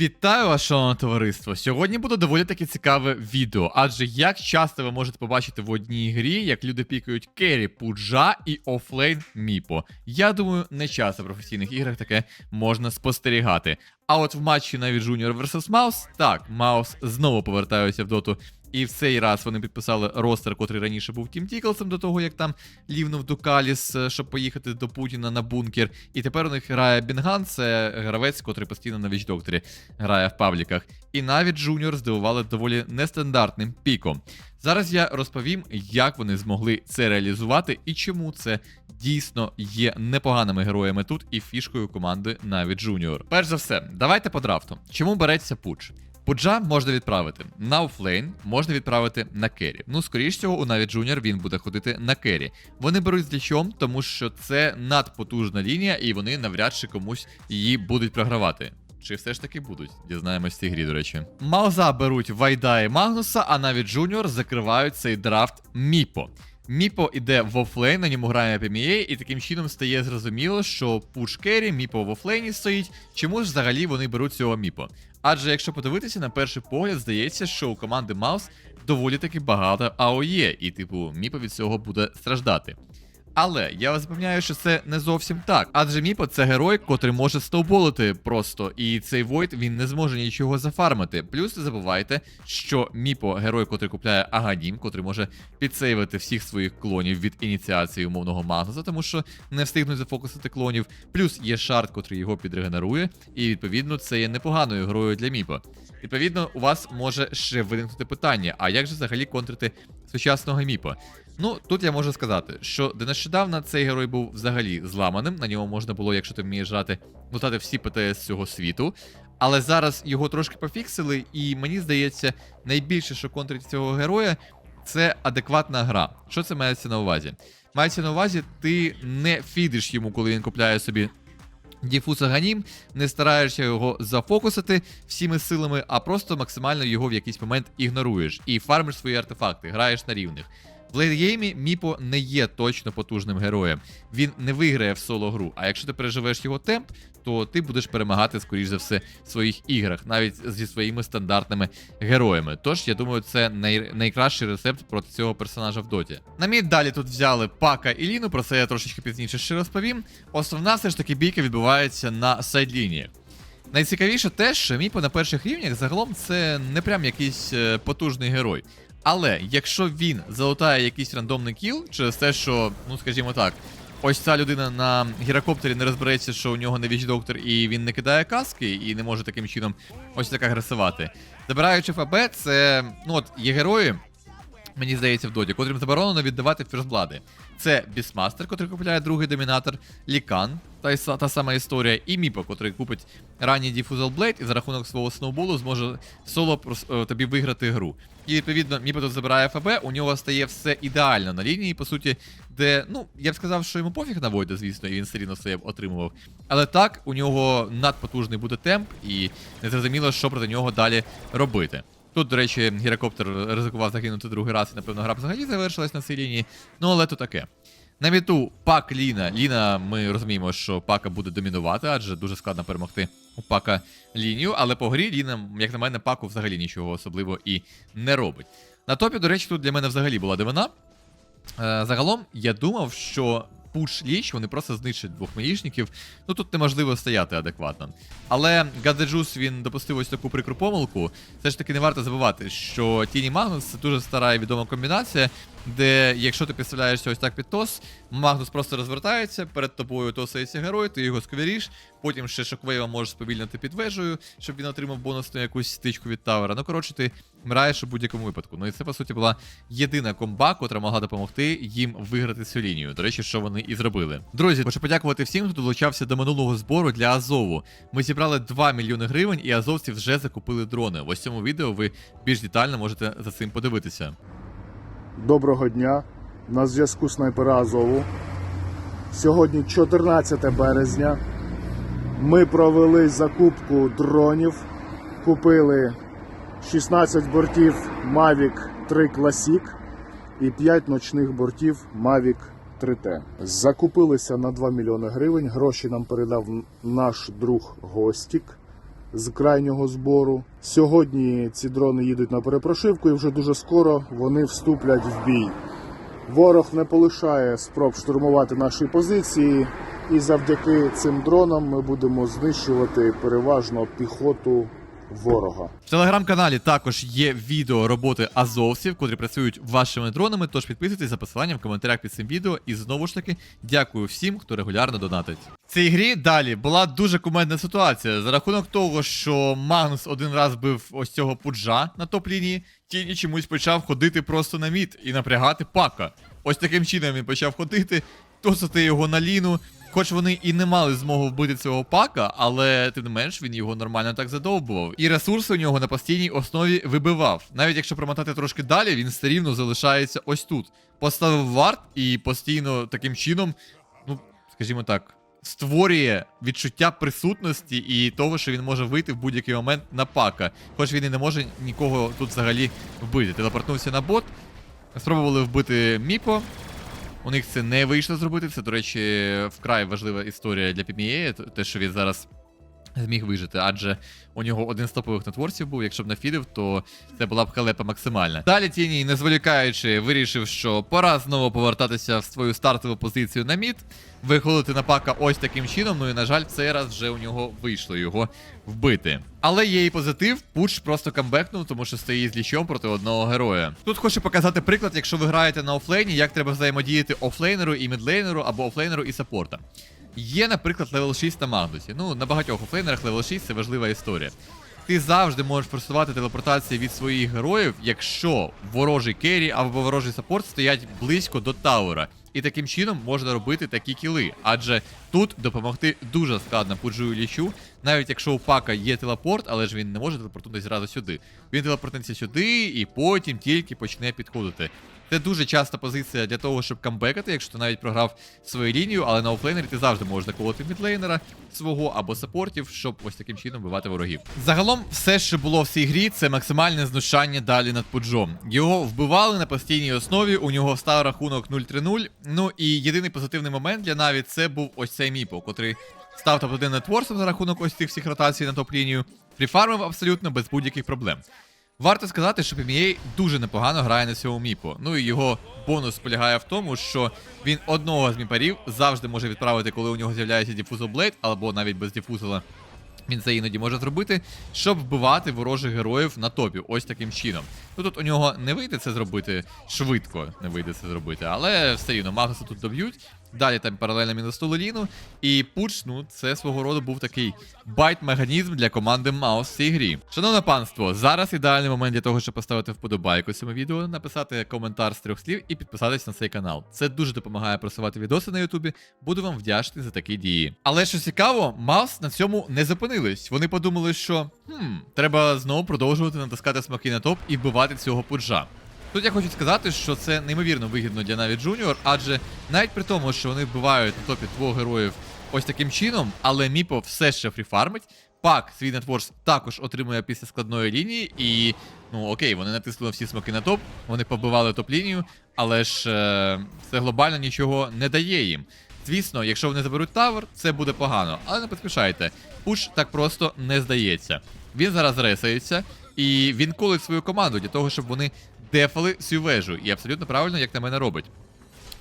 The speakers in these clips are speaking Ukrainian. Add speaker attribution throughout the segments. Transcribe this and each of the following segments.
Speaker 1: Вітаю вас, шановне товариство! Сьогодні буде доволі таки цікаве відео, адже як часто ви можете побачити в одній грі, як люди пікають керрі Пуджа і офлейн Міпо. Я думаю, не часто в професійних іграх таке можна спостерігати. А от в матчі навіть Junior vs Маус, так, Маус знову повертаються в доту. І в цей раз вони підписали ростер, котрий раніше був Тім Тіклсом до того, як там лівнув Дукаліс, е, щоб поїхати до Путіна на бункер. І тепер у них грає Бінган, це гравець, котрий постійно на Вічдокторі грає в пабліках. І навіть Джуніор здивували доволі нестандартним піком. Зараз я розповім, як вони змогли це реалізувати і чому це дійсно є непоганими героями тут і фішкою команди навіть Junior. Перш за все, давайте по драфту. Чому береться пуч? Пуджа можна відправити на офлейн, можна відправити на керрі. Ну, скоріш всього, у навіть Junior він буде ходити на керрі. Вони беруть з лічом, тому що це надпотужна лінія, і вони навряд чи комусь її будуть програвати. Чи все ж таки будуть? Дізнаємось в цій грі, до речі. Мауза беруть Вайда і Магнуса, а навіть Junior закривають цей драфт Міпо. Міпо іде в офлейн, на ньому грає PMEA, і таким чином стає зрозуміло, що пуш керрі, Міпо в офлейні стоїть. Чому ж взагалі вони беруть цього Міпо? Адже якщо подивитися на перший погляд, здається, що у команди Маус доволі таки багато АОЄ, і типу Міпо від цього буде страждати. Але я вас запевняю, що це не зовсім так. Адже Міпо це герой, котрий може стовболити просто, і цей Войт він не зможе нічого зафармити. Плюс не забувайте, що Міпо герой, котрий купляє Аганім, котрий може підсейвити всіх своїх клонів від ініціації умовного Магнуса, тому що не встигнуть зафокусити клонів. Плюс є шарт, котрий його підрегенерує, і відповідно це є непоганою грою для Міпо. Відповідно, у вас може ще виникнути питання: а як же взагалі контрити сучасного Міпо? Ну, тут я можу сказати, що нещодавно цей герой був взагалі зламаним. На ньому можна було, якщо ти вмієш грати, лутати всі ПТС цього світу. Але зараз його трошки пофіксили, і мені здається, найбільше, що контрить цього героя, це адекватна гра. Що це мається на увазі? Мається на увазі, ти не фідиш йому, коли він купляє собі Діфус Аганім, не стараєшся його зафокусити всіми силами, а просто максимально його в якийсь момент ігноруєш і фармиш свої артефакти, граєш на рівних. В лейтгеймі Міпо не є точно потужним героєм. Він не виграє в соло гру. А якщо ти переживеш його темп, то ти будеш перемагати, скоріш за все, в своїх іграх, навіть зі своїми стандартними героями. Тож, я думаю, це най... найкращий рецепт проти цього персонажа в доті. На мій далі тут взяли Пака і Ліну, про це я трошечки пізніше ще розповім. Основна все ж таки бійка відбувається на сайдлініях. Найцікавіше те, що Міпо на перших рівнях загалом це не прям якийсь е, потужний герой. Але якщо він залутає якийсь рандомний кіл, через те, що, ну скажімо так, ось ця людина на гірокоптері не розбереться, що у нього не віч-доктор і він не кидає каски, і не може таким чином ось так агресувати. Забираючи ФБ, це ну от є герої, мені здається, в доті, котрим заборонено віддавати ферстблади. Це Бісмастер, котрий купляє другий домінатор, Лікан, та, та сама історія, і Міпо, котрий купить ранній Diffusal Blade і за рахунок свого сноуболу зможе соло е, тобі виграти гру. І відповідно, Міпо тут забирає ФБ, у нього стає все ідеально на лінії, по суті, де, ну, я б сказав, що йому пофіг на Войда, звісно, і він все рівно все отримував. Але так, у нього надпотужний буде темп, і не зрозуміло, що проти нього далі робити. Тут, до речі, гірокоптер ризикував загинути другий раз, і напевно гра взагалі завершилась на цій лінії. Ну, але то таке. На міту пак Ліна. Ліна, ми розуміємо, що пака буде домінувати, адже дуже складно перемогти у пака лінію. Але по грі Ліна, як на мене, паку взагалі нічого особливо і не робить. На топі, до речі, тут для мене взагалі була дивина. Е, загалом я думав, що пуш ліч вони просто знищать двох маїшників. Ну тут неможливо стояти адекватно. Але Гадеджус він допустив ось таку прикру помилку. Все ж таки не варто забувати, що Тіні Магнус це дуже стара і відома комбінація, де якщо ти підставляєшся ось так під тос, Магнус просто розвертається, перед тобою тосається герой, ти його сквіріш, потім ще шоквейва можеш сповільнити під вежею, щоб він отримав бонусну якусь стичку від тавера. Ну коротше, ти вмираєш у будь-якому випадку. Ну і це по суті була єдина комба, котра могла допомогти їм виграти цю лінію. До речі, що вони і зробили. Друзі, хочу подякувати всім, хто долучався до минулого збору для Азову. Ми зібрали 2 мільйони гривень, і азовці вже закупили дрони. В ось цьому відео ви більш детально можете за цим подивитися.
Speaker 2: Доброго дня. На зв'язку снайпера Азову. Сьогодні 14 березня. Ми провели закупку дронів. Купили 16 бортів Mavic 3 Classic і 5 ночних бортів Mavic 3T. Закупилися на 2 мільйони гривень. Гроші нам передав наш друг Гостік з крайнього збору. Сьогодні ці дрони їдуть на перепрошивку і вже дуже скоро вони вступлять в бій. Ворог не полишає спроб штурмувати наші позиції, і завдяки цим дронам ми будемо знищувати переважно піхоту ворога.
Speaker 1: В телеграм-каналі також є відео роботи азовців, котрі працюють вашими дронами. Тож підписуйтесь за посиланням в коментарях під цим відео. І знову ж таки, дякую всім, хто регулярно донатить. В цій грі далі була дуже кумедна ситуація. За рахунок того, що Магнус один раз бив ось цього пуджа на топ-лінії, Тіні чомусь почав ходити просто на мід і напрягати пака. Ось таким чином він почав ходити, тосити його на ліну. Хоч вони і не мали змогу вбити цього пака, але тим не менш він його нормально так задовбував. І ресурси у нього на постійній основі вибивав. Навіть якщо промотати трошки далі, він все рівно залишається ось тут. Поставив варт і постійно таким чином, ну скажімо так, створює відчуття присутності і того, що він може вийти в будь-який момент на пака. Хоч він і не може нікого тут взагалі вбити. Телепортнувся на бот. Спробували вбити Міпо. У них це не вийшло зробити. Це, до речі, вкрай важлива історія для PMEA, те, що він зараз зміг вижити, адже у нього один з топових нетворців був. Якщо б нафідив, то це була б халепа максимальна. Далі Тіні, не зволікаючи, вирішив, що пора знову повертатися в свою стартову позицію на мід, виходити на пака ось таким чином. Ну і на жаль, цей раз вже у нього вийшло його вбити. Але є і позитив, Пуч просто камбекнув, тому що стоїть з лічом проти одного героя. Тут хочу показати приклад, якщо ви граєте на офлейні, як треба взаємодіяти офлейнеру і мідлейнеру або офлейнеру і саппорта. Є, наприклад, левел 6 на Магнусі. Ну, на багатьох офлейнерах левел 6 це важлива історія. Ти завжди можеш форсувати телепортації від своїх героїв, якщо ворожий керрі або ворожий саппорт стоять близько до тауера. І таким чином можна робити такі кіли. Адже тут допомогти дуже складно пуджую лічу, навіть якщо у пака є телепорт, але ж він не може телепортуватися зразу сюди. Він телепортнеться сюди і потім тільки почне підходити. Це дуже часта позиція для того, щоб камбекати, якщо ти навіть програв свою лінію, але на офлейнері ти завжди можеш заколоти мідлейнера свого або саппортів, щоб ось таким чином вбивати ворогів. Загалом, все, що було в цій грі, це максимальне знущання далі над пуджом. Його вбивали на постійній основі, у нього став рахунок 0-3-0. Ну і єдиний позитивний момент для Наві це був ось цей міпо, котрий став топ-1 нетворсом за рахунок ось цих всіх ротацій на топ-лінію. Фріфармив абсолютно без будь-яких проблем. Варто сказати, що PMEA дуже непогано грає на цьому міпу. Ну і його бонус полягає в тому, що він одного з міпарів завжди може відправити, коли у нього з'являється діфузол Блейд, або навіть без діфузола. Він це іноді може зробити, щоб вбивати ворожих героїв на топі. Ось таким чином. Ну тут у нього не вийде це зробити швидко, не вийде це зробити, але все рівно Магуса тут доб'ють. Далі там паралельно мінус Тололіну. І Пуч, ну, це свого роду був такий байт-механізм для команди Маус в цій грі. Шановне панство, зараз ідеальний момент для того, щоб поставити вподобайку цьому відео, написати коментар з трьох слів і підписатись на цей канал. Це дуже допомагає просувати відоси на Ютубі. Буду вам вдячний за такі дії. Але що цікаво, Маус на цьому не зупинились. Вони подумали, що хм, треба знову продовжувати натискати смаки на топ і вбивати цього пуджа. Тут я хочу сказати, що це неймовірно вигідно для Наві Джуніор, адже навіть при тому, що вони вбивають на топі двох героїв ось таким чином, але Міпо все ще фріфармить. Пак свій нетворс також отримує після складної лінії, і ну окей, вони натиснули всі смоки на топ, вони побивали топ-лінію, але ж е, це глобально нічого не дає їм. Звісно, якщо вони заберуть тавер, це буде погано, але не поспішайте. Пуш так просто не здається. Він зараз ресається, і він колить свою команду для того, щоб вони дефали цю вежу. І абсолютно правильно, як на мене робить.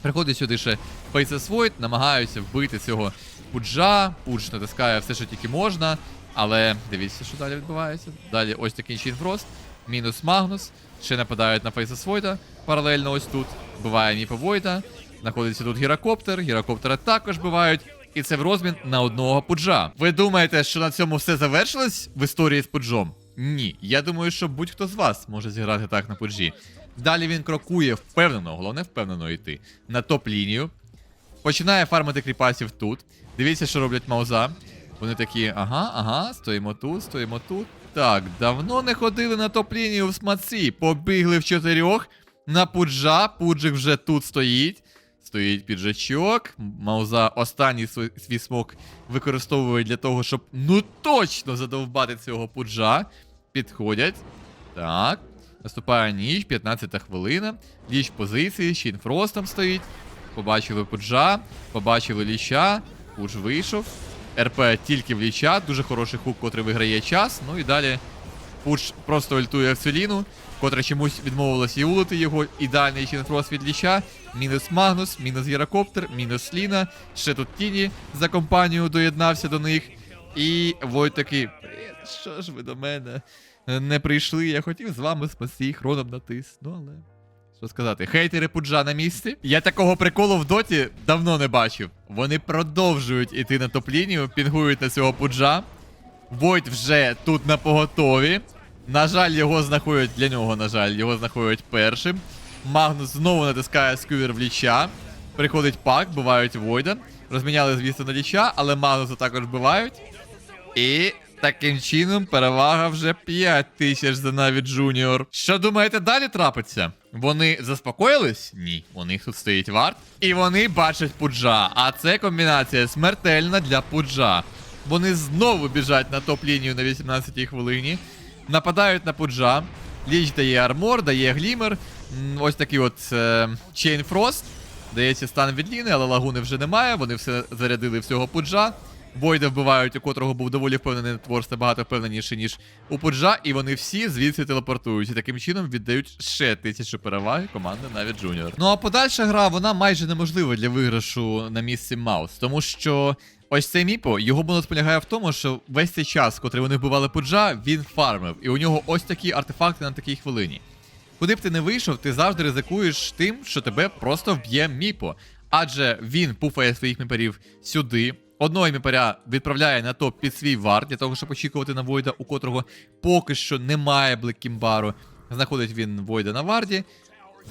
Speaker 1: Приходить сюди ще Faces Void, намагаються вбити цього пуджа. Пудж натискає все, що тільки можна. Але дивіться, що далі відбувається. Далі ось такий Чінфрост, мінус Магнус. Ще нападають на Faces Void паралельно ось тут. Буває Ніпа Войда. Знаходиться тут гірокоптер. Гірокоптера також бувають. І це в розмін на одного пуджа. Ви думаєте, що на цьому все завершилось в історії з пуджом? Ні. Я думаю, що будь-хто з вас може зіграти так на пуджі. Далі він крокує впевнено, головне впевнено йти на топ-лінію. Починає фармити кріпасів тут. Дивіться, що роблять мауза. Вони такі, ага, ага, стоїмо тут, стоїмо тут. Так, давно не ходили на топ-лінію в смаці. Побігли в чотирьох. На пуджа. Пуджик вже тут стоїть. Стоїть піджачок. Мауза останній свій, смок використовує для того, щоб ну точно задовбати цього пуджа. Підходять. Так. Наступає ніч, 15 хвилина. Ліч позиції, ще інфрост там стоїть. Побачили пуджа, побачили ліща, пудж вийшов. РП тільки в ліча, дуже хороший хук, котрий виграє час. Ну і далі Пуш просто ультує в Целіну, котра чомусь відмовилась юлити його. Ідеальний чінфрост від ліча. Мінус Магнус, мінус Гірокоптер, мінус Ліна. Ще тут Тіні за компанію доєднався до них. І Войт такий, «Блін, що ж ви до мене не прийшли? Я хотів з вами спасти хроном натис. Ну але. Що сказати, хейтери Пуджа на місці. Я такого приколу в доті давно не бачив. Вони продовжують іти на топ-лінію, пінгують на цього Пуджа. Войт вже тут на поготові. На жаль, його знаходять для нього, на жаль, його знаходять першим. Магнус знову натискає скювер в ліча. Приходить пак, бувають Войда. Розміняли, звісно, на ліча, але Магнуса також вбивають. І таким чином перевага вже 5 тисяч за навіть Джуніор. Що думаєте, далі трапиться? Вони заспокоїлись? Ні. У них тут стоїть варт. І вони бачать пуджа. А це комбінація смертельна для пуджа. Вони знову біжать на топ-лінію на 18-й хвилині. Нападають на пуджа. Ліч дає армор, дає глімер. Ось такий от е, Frost. Дається стан від Ліни, але лагуни вже немає. Вони все зарядили всього пуджа. Войда вбивають, у котрого був доволі впевнений Нетворс, набагато впевненіший, ніж у Пуджа, і вони всі звідси телепортують. І таким чином віддають ще тисячу переваги команди навіть Джуніор. Ну а подальша гра, вона майже неможлива для виграшу на місці Маус, тому що. Ось цей Міпо, його бонус полягає в тому, що весь цей час, котрий вони вбивали Пуджа, він фармив. І у нього ось такі артефакти на такій хвилині. Куди б ти не вийшов, ти завжди ризикуєш тим, що тебе просто вб'є Міпо. Адже він пуфає своїх міперів сюди. Одного міпаря відправляє на топ під свій вард для того, щоб очікувати на Войда, у котрого поки що немає Блеккімбару. Знаходить він Войда на варді.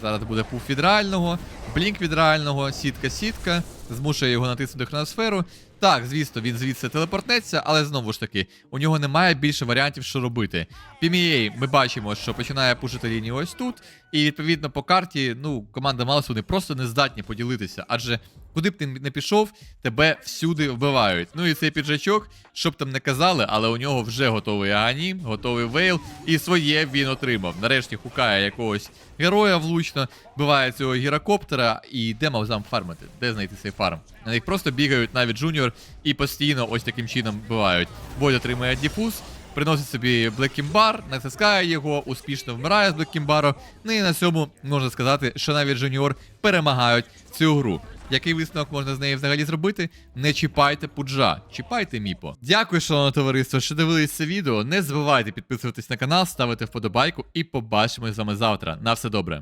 Speaker 1: Зараз буде пуф від реального, блінк від реального, сітка-сітка, змушує його натиснути хроносферу. Так, звісно, він звідси телепортнеться, але знову ж таки, у нього немає більше варіантів, що робити. PMEA ми бачимо, що починає пушити лінію ось тут, і відповідно по карті, ну, команда Маус вони просто не здатні поділитися, адже куди б ти не пішов, тебе всюди вбивають. Ну і цей піджачок, щоб там не казали, але у нього вже готовий Агані, готовий Вейл, і своє він отримав. Нарешті хукає якогось героя влучно, вбиває цього гірокоптера, і де мавзам фармити? Де знайти цей фарм? На них просто бігають навіть Джуніор і постійно ось таким чином вбивають. Бой отримує діфуз, приносить собі Блеккімбар, натискає його, успішно вмирає з Блеккімбару. Ну і на цьому можна сказати, що навіть Джуніор перемагають цю гру. Який висновок можна з неї взагалі зробити? Не чіпайте пуджа, чіпайте міпо. Дякую, шановне товариство, що дивились це відео. Не забувайте підписуватись на канал, ставити вподобайку і побачимось з вами завтра. На все добре.